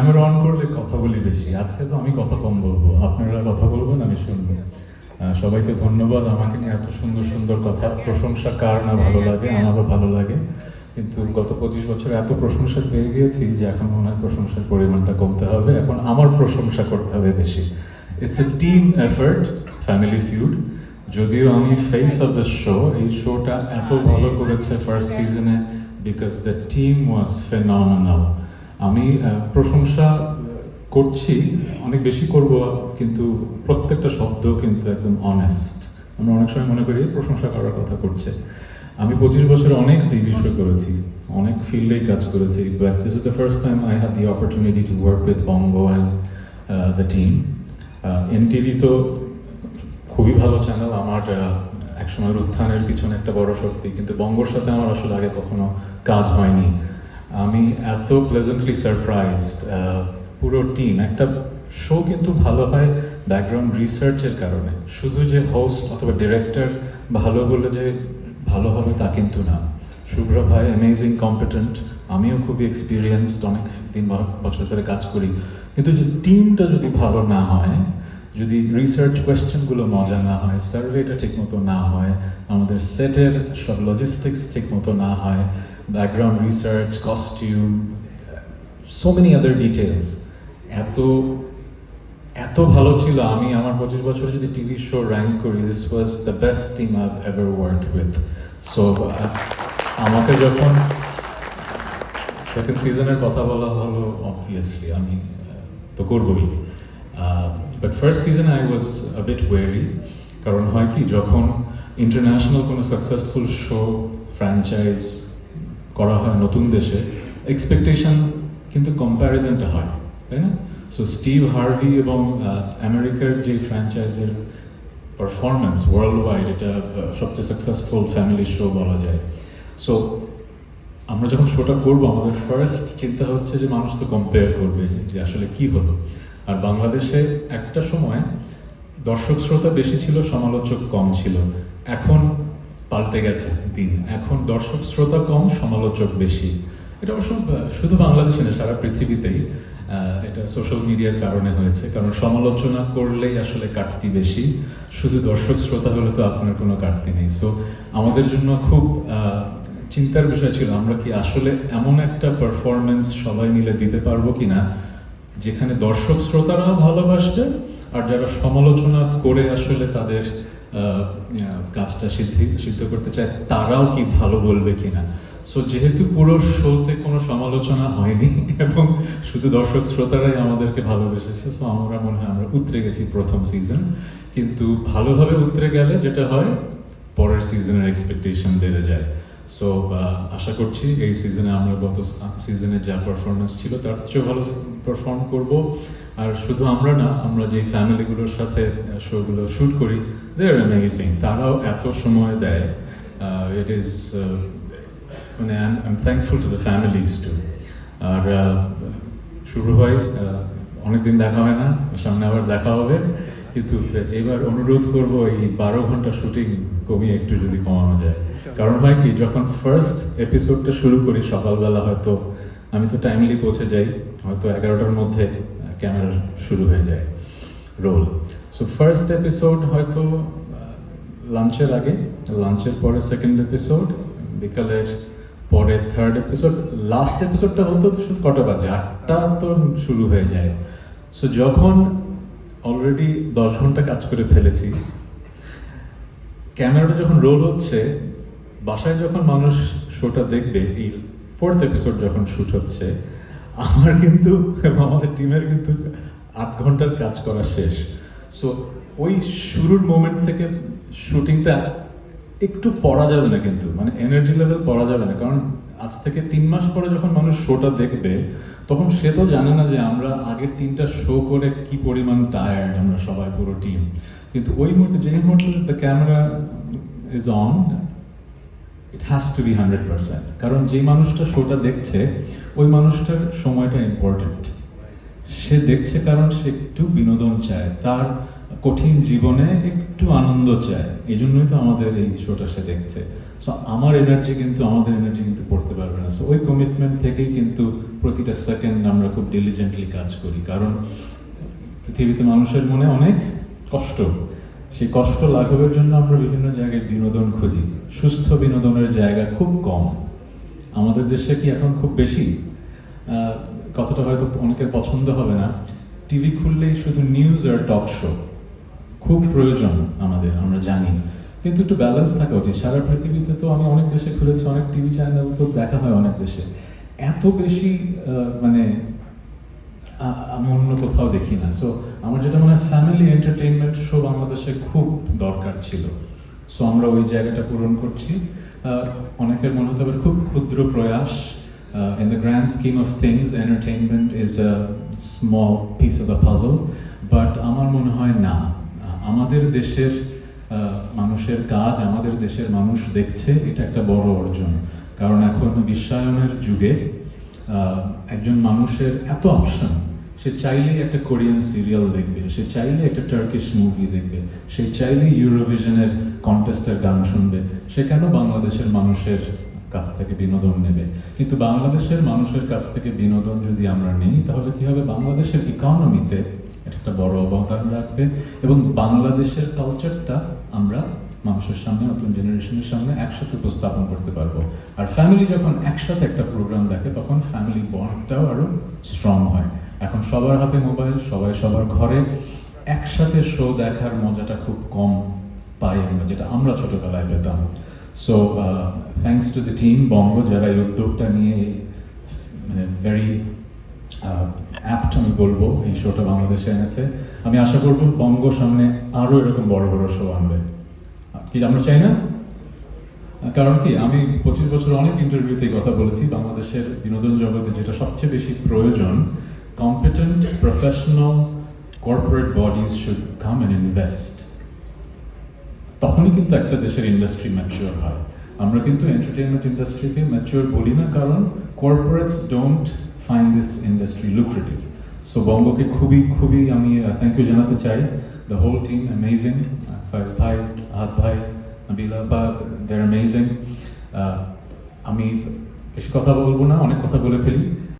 Camera on করলে কথা বলি বেশি। আজকে তো আমি কথা কম বলব। আপনারা কথা বলবেন, আমি শুনব। সবাইকে ধন্যবাদ। আমাকে নিয়ে এত সুন্দর সুন্দর কথা। প্রশংসা কার না ভালো লাগে, আমারও ভালো লাগে। কিন্তু গত পঁচিশ বছর এত প্রশংসা পেয়ে গিয়েছি যে এখন হয় প্রশংসার পরিমাণটা কমতে হবে। এখন আমার প্রশংসা করতে হবে বেশি। It's a team effort family feud যদিও আমি ফেস অফ দ্য শো এই শোটা এত ভালো করেছে ফার্স্ট সিজনে because the team was phenomenal আমি প্রশংসা করছি অনেক বেশি করব কিন্তু প্রত্যেকটা শব্দ কিন্তু একদম অনেস্ট আমরা অনেক সময় মনে করি প্রশংসা করার কথা করছে। আমি পঁচিশ বছরে অনেক টিভি শো করেছি অনেক ফিল্ডেই কাজ করেছি but this is the first time I have the opportunity to work with Bongo and the team NTV তো খুবই ভালো চ্যানেল আমার আহ, একসময়ের উত্থানের পিছনে একটা বড় শক্তি কিন্তু বঙ্গর সাথে আমার আসলে আগে কখনো কাজ হয়নি। আমি এত প্লেজেন্টলি সারপ্রাইজড পুরো টিম একটা শো কিন্তু ভালো হয় ব্যাকগ্রাউন্ড রিসার্চের কারণে। শুধু যে হোস্ট অথবা ডিরেক্টর ভালো বলে যে ভালো হবে তা কিন্তু না। শুভ্র ভাই অ্যামেজিং কম্পিটেন্ট আমিও খুবই এক্সপিরিয়েন্সড অনেক দিন বছর ধরে কাজ করি। কিন্তু যে টিমটা যদি ভালো না হয়, যদি রিসার্চ কোয়েশ্চেনগুলো মজা না হয় সার্ভেটা ঠিকমতো না হয়, আমাদের সেটের সব লজিস্টিক্স ঠিকমতো না হয় background research costume so many other details এত এত ভালো ছিল, আমি আমার পঁচিশ বছরে যদি টিভি শো র্যাঙ্ক করি this was the best team I ever work with so আমাকে যখন সেকেন্ড সিজনের কথা বলা হলো অবভিয়াসলি আমি তো করবই। But first season I was a bit wary কারণ হয় কি, যখন ইন্টারন্যাশনাল কোনো সাকসেসফুল শো ফ্র্যাঞ্চাইজ করা হয় নতুন দেশে এক্সপেকটেশন কিন্তু কম্প্যারিজনটা হয়, তাই না? সো স্টিভ হার্ভি এবং আমেরিকার যে ফ্র্যাঞ্চাইজের পারফরমেন্স ওয়ার্ল্ড ওয়াইড এটা সবচেয়ে সাকসেসফুল ফ্যামিলি শো বলা যায়। সো আমরা যখন শোটা করব, আমাদের ফার্স্ট চিন্তা হচ্ছে যে মানুষ তো কম্পেয়ার করবে যে আসলে কি হলো। আর বাংলাদেশে একটা সময় দর্শক শ্রোতা বেশি ছিল, সমালোচক কম ছিল। এখন পাল্টে গেছে দিন। এখন দর্শক শ্রোতা কম, সমালোচক বেশি। এটা অবশ্য শুধু বাংলাদেশে না, সারা পৃথিবীতেই এটা সোশ্যাল মিডিয়ার কারণে হয়েছে। কারণ সমালোচনা করলেই আসলে কাটতি বেশি। শুধু দর্শক শ্রোতা হলে তো আপনার কোনো কাটতি নেই। সো আমাদের জন্য খুব চিন্তার বিষয় ছিল, আমরা কি আসলে এমন একটা পারফরমেন্স সবাই মিলে দিতে পারব কিনা, যেখানে দর্শক শ্রোতারাও ভালোবাসবে, আর যারা সমালোচনা করে আসলে তাদের কাজটা সিদ্ধি সিদ্ধ করতে চায়, তারাও কি ভালো বলবে কিনা? সো যেহেতু পুরো শোতে কোনো সমালোচনা হয়নি, এবং শুধু দর্শক শ্রোতারাই আমাদেরকে ভালোবেসেছে সো আমরা মনে হয় আমরা উতরে গেছি প্রথম সিজন কিন্তু ভালোভাবে উতরে গেলে যেটা হয়, পরের সিজনের এক্সপেকটেশন বেড়ে যায়। সো আশা করছি এই সিজনে আমরা গত সিজনে যা পারফরমেন্স ছিল তার চেয়েও ভালো পারফর্ম করব। আর শুধু আমরা না, আমরা যে ফ্যামিলিগুলোর সাথে শোগুলো শুট করি দে আর অ্যামেজিং তারাও এত সময় দেয়। ইট ইজ মানে I am thankful to the families to আর শুরু হয় অনেকদিন দেখা হয় না, সামনে আবার দেখা হবে। কিন্তু এবার অনুরোধ করব এই বারো ঘণ্টা শুটিং কমিয়ে একটু যদি কমানো যায়। কারণ হয় কি যখন ফার্স্ট এপিসোডটা শুরু করি সকালবেলা হয়তো আমি তো টাইমলি পৌঁছে যাই হয়তো এগারোটার মধ্যে ক্যামেরা শুরু হয়ে যায় রোল সো ফার্স্ট এপিসোড হয়তো লাঞ্চের আগে লাঞ্চের পরে সেকেন্ড এপিসোড বিকালের পরে থার্ড এপিসোড লাস্ট এপিসোডটা হতো তো শুধু কটা বাজে আটটা তো শুরু হয়ে যায়। সো যখন অলরেডি দশ ঘণ্টা কাজ করে ফেলেছি। ক্যামেরাটা যখন রোল হচ্ছে, বাসায় যখন মানুষ শোটা দেখবে, এই ফোর্থ এপিসোড যখন শ্যুট হচ্ছে, আমার কিন্তু, আমাদের টিমের কিন্তু আট ঘণ্টার কাজ করা শেষ। সো ওই শুরুর মোমেন্ট থেকে শুটিংটা একটু পড়া যাবে না কিন্তু মানে এনার্জি লেভেল পড়া যাবে না। কারণ আজ থেকে তিন মাস পরে যখন মানুষ শোটা দেখবে, তখন সে তো জানে না যে আমরা আগের তিনটা শো করে কি পরিমাণ টায়ার্ড আমরা সবাই, পুরো টিম কিন্তু ওই মুহূর্তে, যেই মুহূর্তে the camera is on it has to be hundred percent কারণ যে মানুষটা শোটা দেখছে, ওই মানুষটার সময়টা ইম্পর্টেন্ট সে দেখছে কারণ সে একটু বিনোদন চায়, তার কঠিন জীবনে একটু আনন্দ চায়। এই জন্যই তো আমাদের এই শোটা সে দেখছে। সো আমার এনার্জি কিন্তু, আমাদের এনার্জি কিন্তু পড়তে পারবে না। সো ওই কমিটমেন্ট থেকেই কিন্তু প্রতিটা সেকেন্ড আমরা খুব ডিলিজেন্টলি কাজ করি। কারণ পৃথিবীতে মানুষের মনে অনেক কষ্ট। সেই কষ্ট লাঘবের জন্য আমরা বিভিন্ন জায়গায় বিনোদন খুঁজি। সুস্থ বিনোদনের জায়গা খুব কম। আমাদের দেশে কি এখন খুব বেশি? কথাটা হয়তো অনেকের পছন্দ হবে না। টিভি খুললেই শুধু নিউজ আর টক শো খুব প্রয়োজন আমাদের, আমরা জানি। কিন্তু একটু ব্যালেন্স থাকা উচিত। সারা পৃথিবীতে তো আমি অনেক দেশে খুলেছি অনেক টিভি চ্যানেল তো দেখা হয় অনেক দেশে। এত বেশি মানে আমি অন্য কোথাও দেখি না। সো আমার যেটা মনে হয় ফ্যামিলি এন্টারটেইনমেন্ট শো বাংলাদেশে খুব দরকার ছিল। সো আমরা ওই জায়গাটা পূরণ করছি। অনেকের মনে হতে পারে খুব ক্ষুদ্র প্রয়াস in the grand scheme of things entertainment is a small piece of the puzzle but আমার মনে হয় না। আমাদের দেশের মানুষের কাজ আমাদের দেশের মানুষ দেখছে, এটা একটা বড় অর্জন। কারণ এখন বিশ্বায়নের যুগে একজন মানুষের এত অপশন, সে চাইলেই একটা কোরিয়ান সিরিয়াল দেখবে, সে চাইলে একটা টার্কিশ মুভি দেখবে, সে চাইলেই ইউরোভিশনের কন্টেস্টের গান শুনবে, সে কেন বাংলাদেশের মানুষের কাছ থেকে বিনোদন নেবে? কিন্তু বাংলাদেশের মানুষের কাছ থেকে বিনোদন যদি আমরা নেই, তাহলে কি হবে? বাংলাদেশের ইকোনমিতে এটা একটা বড় অবদান রাখবে। এবং বাংলাদেশের কালচারটা আমরা মানুষের সামনে, নতুন জেনারেশনের সামনে একসাথে উপস্থাপন করতে পারব। আর ফ্যামিলি যখন একসাথে একটা প্রোগ্রাম দেখে, তখন ফ্যামিলি বন্ডটাও আরও স্ট্রং হয়। এখন সবার হাতে মোবাইল সবাই সবার ঘরে। একসাথে শো দেখার মজাটা খুব কম পাই আমরা, যেটা আমরা ছোটবেলায় পেতাম। So thanks to the team Bongo, যারা এই উদ্যোগটা নিয়ে মানে ভেরি অ্যাপ্ট আমি বলব, এই শোটা বাংলাদেশে এনেছে। আমি আশা করব বঙ্গ সামনে আরও এরকম বড় বড় শো আনবে। কি, আমরা চাই না? কারণ কি, আমি পঁচিশ বছর অনেক ইন্টারভিউতে কথা বলেছি, বাংলাদেশের বিনোদন জগতে যেটা সবচেয়ে বেশি প্রয়োজন competent professional corporate bodies should come and invest তখনই কিন্তু একটা দেশের ইন্ডাস্ট্রি ম্যাচিওর হয়। আমরা কিন্তু এন্টারটেনমেন্ট ইন্ডাস্ট্রিকে ম্যাচিওর বলি না, কারণ corporates don't find this industry lucrative so বঙ্গকে খুবই খুবই আমি থ্যাংক ইউ জানাতে চাই। The whole team amazing Faiz ভাই আহাত ভাই নাবিলা বা দেয়ার অ্যামেজিং আমি বেশি কথা বলব না, অনেক কথা বলে ফেলি।